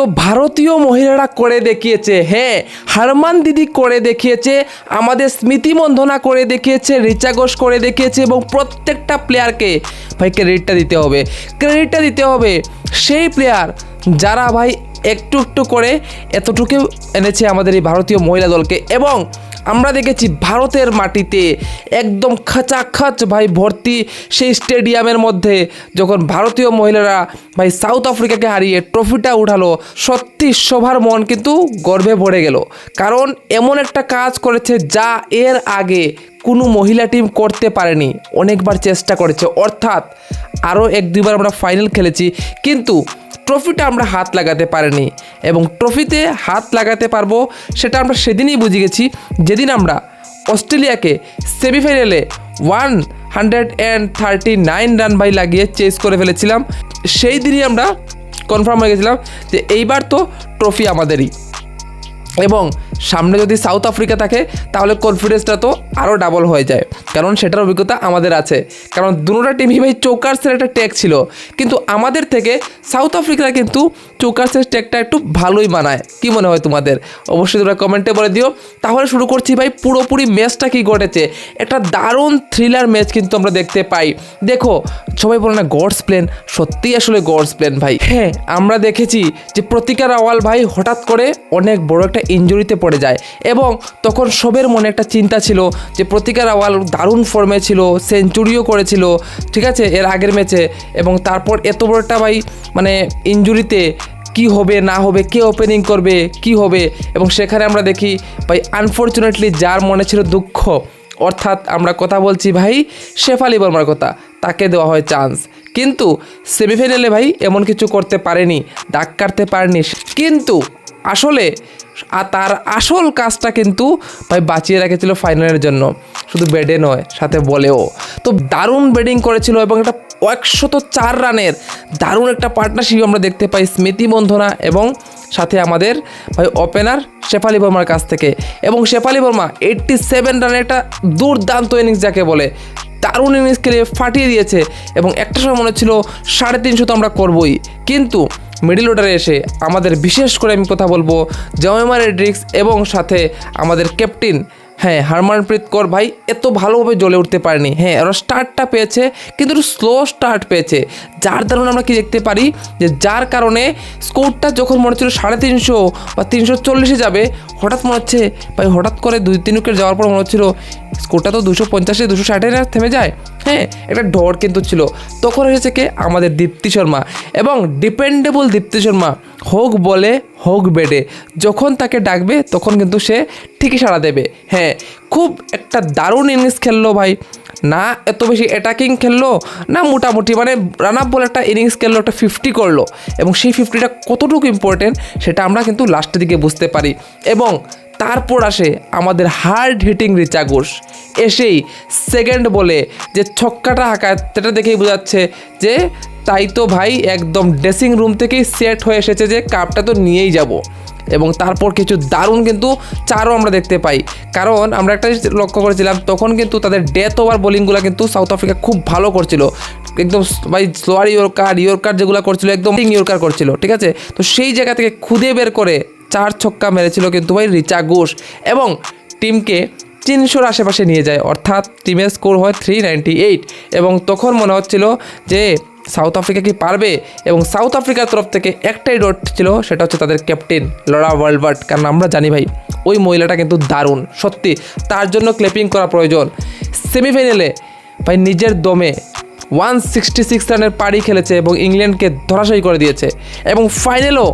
তো ভারতীয় মহিলারা করে দেখিয়েছে হ্যাঁ হারমান দিদি করে দেখিয়েছে, আমাদের স্মৃতি মন্ধনা করে দেখিয়েছে, রিচা ঘোষ করে দেখিয়েছে এবং প্রত্যেকটা প্লেয়ারকে ভাই ক্রেডিটটা দিতে হবে। ক্রেডিটটা দিতে হবে। সেই প্লেয়ার যারা ভাই একটু একটু করে এতটুকু এনেছে আমাদের এই ভারতীয় মহিলা দলকে এবং আমরা দেখেছি ভারতের মাটিতে একদম খাচাখাচ ভাই ভর্তি সেই স্টেডিয়ামের মধ্যে যখন ভারতীয় মহিলারা ভাই সাউথ আফ্রিকাকে হারিয়ে ট্রফিটা উঠালো, সত্যি সবার মন কিন্তু গর্বে ভরে গেল। কারণ এমন একটা কাজ করেছে যা এর আগে কোনো মহিলা টিম করতে পারেনি, অনেকবার চেষ্টা করেছে। অর্থাৎ আরও এক দুবার আমরা ফাইনাল খেলেছি। কিন্তু ট্রফিটা আমরা হাত লাগাতে পারিনি এবং ট্রফিতে হাত লাগাতে পারব সেটা আমরা সেদিনই বুঝে গেছি। যেদিন আমরা অস্ট্রেলিয়াকে সেমিফাইনালে one hundred and thirty nine run by লাগিয়ে চেস করে ফেলেছিলাম, সেই দিনই আমরা কনফার্ম হয়ে গেছিলাম যে এইবার তো ট্রফি আমাদেরই। এবং সামনে যদি সাউথ আফ্রিকা থাকে, তাহলে কনফিডেন্সটা তো আরও ডাবল হয়ে যায়। কারণ সেটার অভিজ্ঞতা আমাদের আছে। কারণ দুটোটা টিমই ভাই চৌকার্সের একটা ট্যাগ ছিল। কিন্তু আমাদের থেকে সাউথ আফ্রিকারা কিন্তু চৌকার্সের ট্যাগটা একটু ভালোই মানায়। কি মনে হয় তোমাদের? অবশ্যই তোমরা কমেন্টে বলে দিও। তাহলে শুরু করছি ভাই, পুরোপুরি ম্যাচটা কি ঘটেছে? একটা দারুণ থ্রিলার ম্যাচ কিন্তু আমরা দেখতে পাই। দেখো, সবাই বলে না গডস প্লেন সত্যিই আসলে গডস প্লেন ভাই। হ্যাঁ আমরা দেখেছি যে প্রতিকার আওয়াল ভাই হঠাৎ করে অনেক বড় একটা ইঞ্জুরিতে পড়ে যায়। এবং তখন সবের মনে একটা চিন্তা ছিল যে প্রতিকার আওয়াল দারুণ ফর্মে ছিল সেঞ্চুরিও করেছিল, ঠিক আছে? এর আগের ম্যাচে এবং তারপর এত বড় একটা ভাই মানে ইঞ্জুরিতে কি হবে, না হবে, কে ওপেনিং করবে, কি হবে? এবং সেখানে আমরা দেখি, ভাই আনফর্চুনেটলি যার মনে ছিল দুঃখ, অর্থাৎ আমরা কথা বলছি, ভাই, শেফালি বর্মার কথা, তাকে দেওয়া হয় চান্স কিন্তু সেমিফাইনালে ভাই, এমন কিছু করতে পারেনি, ডাক কাটতে পারেনি। কিন্তু আসলে, আর তার আসল কাজটা কিন্তু ভাই বাঁচিয়ে রেখেছিল ফাইনালের জন্য। শুধু ব্যাডে নয়, সাথে বলেও তো দারুণ ব্যাটিং করেছিল এবং একটা একশত চার রানের দারুণ একটা পার্টনারশিপ আমরা দেখতে পাই স্মৃতি বন্ধনা এবং সাথে আমাদের ভাই ওপেনার শেফালি বর্মার কাছ থেকে। এবং শেফালি বর্মা এইট্টি সেভেন রানের একটা দুর্দান্ত ইনিংস যাকে বলে, দারুণ ইনিংস খেলে ফাটিয়ে দিয়েছে এবং একটা সময় মনে ছিল সাড়ে তিনশো তো আমরা করবই। কিন্তু মিডিল অর্ডারে এসে আমাদের বিশেষ করে আমি কথা বলব জয়মা রেড্রিক্স এবং সাথে আমাদের ক্যাপ্টেন হ্যাঁ হারমানপ্রীত কর ভাই এত ভালোভাবে জ্বলে উঠতে পারেনি। হ্যাঁ ওরা স্টার্টটা পেয়েছে, কিন্তু একটু স্লো স্টার্ট পেয়েছে। যার দারুণ আমরা কি দেখতে পারি? যে যার কারণে স্কোরটা যখন মনে হচ্ছিল সাড়ে তিনশো বা তিনশো চল্লিশে যাবে, হঠাৎ মনে হচ্ছে, ভাই, হঠাৎ করে দুই তিন উইকেট যাওয়ার পর মনে হচ্ছিল স্কোরটা তো দুশো পঞ্চাশে, দুশো ষাটে থেমে যায়। হ্যাঁ একটা ডর কিন্তু ছিল। তখন এসেছে কে, আমাদের দীপ্তি শর্মা এবং ডিপেন্ডেবল দীপ্তি শর্মা, হোক বলে, হোক বেডে, যখন তাকে ডাকবে তখন কিন্তু সে ঠিকই সাড়া দেবে। হ্যাঁ খুব একটা দারুণ ইনিংস খেললো ভাই। না এত বেশি অ্যাটাকিং খেললো, না মোটামুটি মানে রান আপ বলে একটা ইনিংস খেললো, একটা ফিফটি করল। এবং সেই ফিফটিটা কতটুকু ইম্পর্টেন্ট সেটা আমরা কিন্তু লাস্টের দিকে বুঝতে পারি। এবং তারপর আসে আমাদের হার্ড হিটিং রিচা ঘোষ। এসেই সেকেন্ড বলে যে ছক্কাটা হাঁকায়, সেটা দেখেই বোঝাচ্ছে যে তাই তো ভাই একদম ড্রেসিং রুম থেকেই সেট হয়ে এসেছে যে কাপটা তো নিয়েই যাব। এবং তারপর কিছু দারুণ কিন্তু চারও আমরা দেখতে পাই। কারণ আমরা একটা লক্ষ্য করেছিলাম, তখন কিন্তু তাদের ডেথ ওভার বোলিংগুলো কিন্তু সাউথ আফ্রিকা খুব ভালো করছিল। একদম ভাই স্লোয়ার ইয়র্কার ইয়র্কার যেগুলো করছিল, একদম ইয়র্কার করছিল, ঠিক আছে? তো সেই জায়গা থেকে খুদে বের করে চার ছক্কা মেরেছিল কিন্তু ভাই রিচা ঘোষ এবং টিমকে তিনশোর আশেপাশে নিয়ে যায়। অর্থাৎ টিমের স্কোর হয় থ্রি এইট এবং তখন মনে হচ্ছিল যে সাউথ আফ্রিকা কি পারবে এবং সাউথ আফ্রিকার তরফ থেকে একটাই ডট ছিল, সেটা হচ্ছে তাদের ক্যাপ্টেন লরা ওয়ার্ল্ডবার্ট। কারণ আমরা জানি ভাই, ওই মহিলাটা কিন্তু দারুণ, সত্যি। তার জন্য ক্লেপিং করা প্রয়োজন। সেমিফাইনালে ভাই নিজের দমে ওয়ান সিক্সটি সিক্স রানের পাড়ি খেলেছে এবং ইংল্যান্ডকে ধরাশায়ী করে দিয়েছে। এবং ফাইনালও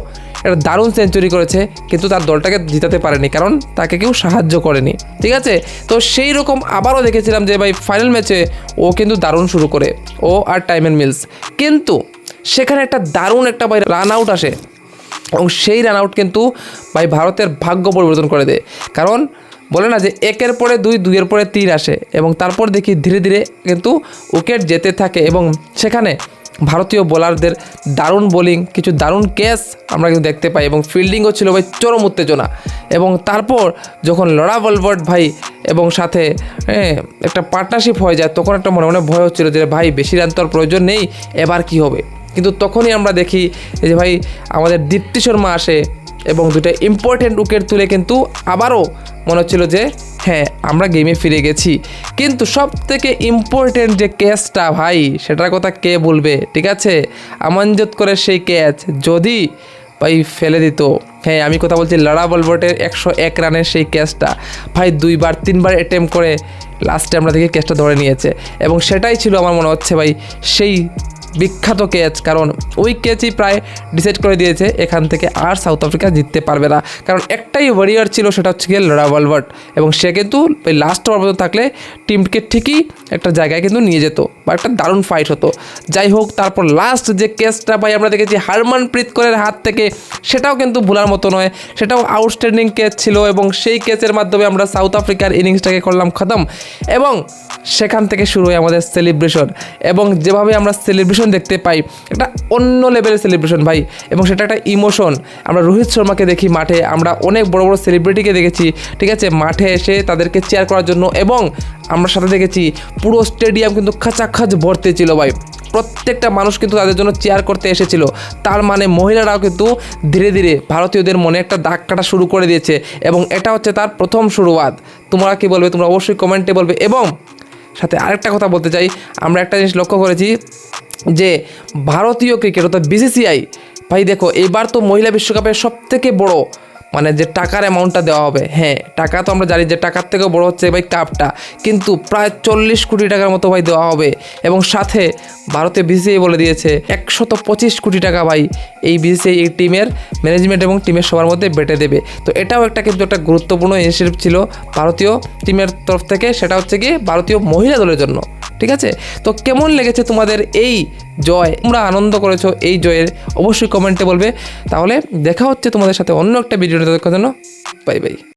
একটা দারুণ সেঞ্চুরি করেছে, কিন্তু তার দলটাকে জিতাতে পারেনি, কারণ তাকে কেউ সাহায্য করেনি। ঠিক আছে? তো সেই রকম আবারও দেখেছিলাম যে ভাই ফাইনাল ম্যাচে ও কিন্তু দারুণ শুরু করে, ও আর টাইমেন মিলস। কিন্তু সেখানে একটা দারুণ একটা ভাই রান আউট আসে, এবং সেই রান আউট কিন্তু ভাই ভারতের ভাগ্য পরিবর্তন করে দেয়। কারণ বলে না যে একের পরে দুই, দুইয়ের পরে তিন আসে এবং তারপর দেখি ধীরে ধীরে কিন্তু উইকেট যেতে থাকে এবং সেখানে ভারতীয় বোলারদের দারুণ বোলিং, কিছু দারুণ ক্যাচ আমরা কিন্তু দেখতে পাই এবং ফিল্ডিংও ছিল ভাই চরম উত্তেজনা এবং তারপর যখন লড়া বলবট ভাই এবং সাথে একটা পার্টনারশিপ হয়ে যায় তখন একটা মনে মনে ভয় হচ্ছিল যে ভাই বেশি রান তো আর প্রয়োজন নেই, এবার কি হবে? কিন্তু তখনই আমরা দেখি যে ভাই আমাদের দীপ্তি শর্মা আসে এবং দুটো ইম্পর্টেন্ট উইকেট তুলে কিন্তু আবারও মনে হচ্ছিল যে হ্যাঁ আমরা গেমে ফিরে গেছি। কিন্তু সব থেকে ইম্পর্টেন্ট যে ক্যাচটা ভাই, সেটার কথা কে বলবে? ঠিক আছে? আমানজত করে সেই ক্যাচ যদি ভাই ফেলে দিত। হ্যাঁ আমি কথা বলছি লড়া বলবটের একশো এক রানের সেই ক্যাচটা ভাই, দুইবার, তিনবার অ্যাটেম্প করে লাস্টে আমরা দেখি ক্যাচটা ধরে নিয়েছে। এবং সেটাই ছিল আমার মনে হচ্ছে ভাই, সেই বিখ্যাত ক্যাচ কারণ ওই ক্যাচই প্রায় ডিসাইড করে দিয়েছে এখান থেকে আর সাউথ আফ্রিকা জিততে পারবে না। কারণ একটাই ওয়ারিয়ার ছিল, সেটা হচ্ছে গিয়ে লড়া ওয়ালভার্ট এবং সে কিন্তু ওই লাস্ট ওভার পর্যন্ত থাকলে টিমকে ঠিকই একটা জায়গায় কিন্তু নিয়ে যেত বা একটা দারুণ ফাইট হতো। যাই হোক, তারপর লাস্ট যে ক্যাচটা পাই আমরা দেখেছি হারমানপ্রীত করের হাত থেকে, সেটাও কিন্তু ভোলার মতো নয়। সেটাও আউটস্ট্যান্ডিং ক্যাচ ছিল এবং সেই ক্যাচের মাধ্যমে আমরা সাউথ আফ্রিকার ইনিংসটাকে করলাম খতম। এবং সেখান থেকে শুরু হয় আমাদের সেলিব্রেশন এবং যেভাবে আমরা সেলিব্রেশন দেখতে পাই। একটা অন্য লেভেলের সেলিব্রেশন ভাই। এবং সেটা একটা ইমোশন আমরা রোহিত শর্মাকে দেখি মাঠে। আমরা অনেক বড় বড় সেলিব্রিটিকে দেখেছি, ঠিক আছে? মাঠে এসে তাদেরকে চেয়ার করার জন্য এবং আমরা সাথে দেখেছি, পুরো স্টেডিয়াম কিন্তু খাচাখাচ ভর্তি ছিল ভাই। প্রত্যেকটা মানুষ কিন্তু তাদের জন্য চেয়ার করতে এসেছিল। তার মানে মহিলারাও কিন্তু ধীরে ধীরে ভারতীয়দের মনে একটা দাগ কাটা শুরু করে দিয়েছে। এবং এটা হচ্ছে তার প্রথম শুরুয়াত। তোমরা কি বলবে? তোমরা অবশ্যই কমেন্টে বলবে। এবং সাথে আরেকটা কথা বলতে চাই। আমরা একটা জিনিস লক্ষ্য করেছি যে ভারতীয় ক্রিকেট, অর্থাৎ বিসিসিআই ভাই দেখো, এবার তো মহিলা বিশ্বকাপের সব থেকে বড় মানে যে টাকার অ্যামাউন্টটা দেওয়া হবে। হ্যাঁ টাকা তো আমরা জানি যে টাকার থেকেও বড় হচ্ছে ভাই কাপটা কিন্তু প্রায় চল্লিশ কোটি টাকার মতো ভাই দেওয়া হবে। এবং সাথে ভারতীয় বিসিসিআই বলে দিয়েছে, একশত পঁচিশ কোটি টাকা ভাই এই বিসিসিআই এই টিমের ম্যানেজমেন্ট এবং টিমের সবার মধ্যে বেটে দেবে। তো এটাও একটা কিন্তু একটা গুরুত্বপূর্ণ ইনিশিয়েটিভ ছিল ভারতীয় টিমের তরফ থেকে, সেটা হচ্ছে কি ভারতীয় মহিলা দলের জন্য। ঠিক আছে? তো কেমন লেগেছে তোমাদের এই জয়? তোমরা আনন্দ করেছ এই জয়ের? অবশ্যই কমেন্টে বলবে। তাহলে দেখা হচ্ছে তোমাদের সাথে অন্য একটা ভিডিও দেখার জন্য বাই বাই